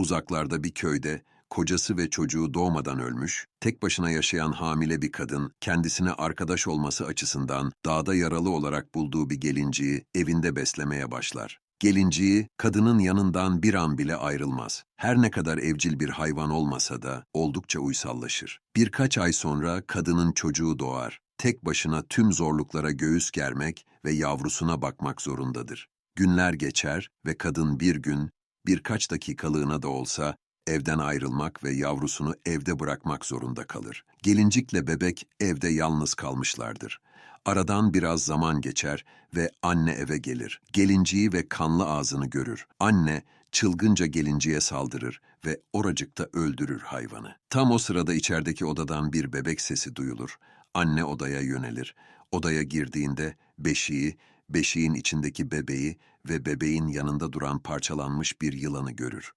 Uzaklarda bir köyde kocası ve çocuğu doğmadan ölmüş, tek başına yaşayan hamile bir kadın, kendisine arkadaş olması açısından dağda yaralı olarak bulduğu bir gelinciyi evinde beslemeye başlar. Gelinciği, kadının yanından bir an bile ayrılmaz. Her ne kadar evcil bir hayvan olmasa da oldukça uysallaşır. Birkaç ay sonra kadının çocuğu doğar. Tek başına tüm zorluklara göğüs germek ve yavrusuna bakmak zorundadır. Günler geçer ve kadın bir gün, birkaç dakikalığına da olsa evden ayrılmak ve yavrusunu evde bırakmak zorunda kalır. Gelincikle bebek evde yalnız kalmışlardır. Aradan biraz zaman geçer ve anne eve gelir. Gelinciği ve kanlı ağzını görür. Anne çılgınca gelinciye saldırır ve oracıkta öldürür hayvanı. Tam o sırada içerideki odadan bir bebek sesi duyulur. Anne odaya yönelir. Odaya girdiğinde beşiği, beşiğin içindeki bebeği ve bebeğin yanında duran parçalanmış bir yılanı görür.